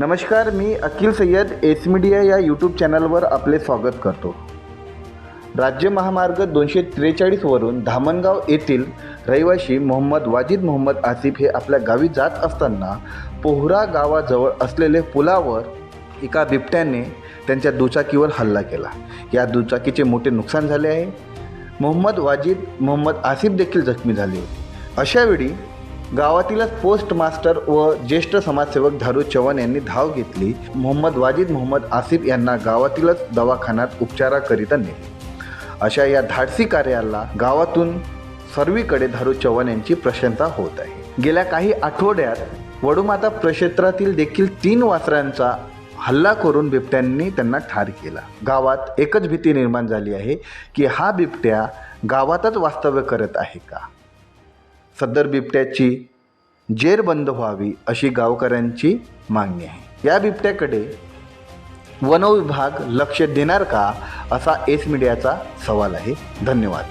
नमस्कार मी Akhil Sayyad S media या यूट्यूब चॅनलवर आपले स्वागत करतो. राज्य महामार्ग दोनशे त्रेचाळीसवरून धामणगाव येथील रहिवाशी मोहम्मद वाजिद मोहम्मद आसिफ हे आपल्या गावी जात असताना पोहरा गावाजवळ असलेले पुलावर एका बिबट्याने त्यांच्या दुचाकीवर हल्ला केला. या दुचाकीचे मोठे नुकसान झाले आहे. मोहम्मद वाजिद मोहम्मद आसिफ देखील जखमी झाले होते. अशावेळी गावातीलच पोस्ट मास्टर व ज्येष्ठ समाजसेवक धारू चव्हाण यांनी धाव घेतली. मोहम्मद वाजिद मोहम्मद आसिफ यांना गावातीलच दवाखान्यात उपचाराकरिता नेले. अशा या धाडसी कार्याला गावातून सर्वीकडे धारू चव्हाण यांची प्रशंसा होत आहे. गेल्या काही आठवड्यात वडुमाता प्रक्षेत्रातील देखील तीन वासरांचा हल्ला करून बिबट्यांनी त्यांना ठार केला. गावात एकच भीती निर्माण झाली आहे की हा बिबट्या गावातच वास्तव्य करत आहे का? सदर बिबट्याची जेरबंद व्हावी अशी गावकऱ्यांची मागणी आहे. या बिबट्याकडे वनविभाग लक्ष देणार का असा एस मीडियाचा सवाल आहे. धन्यवाद.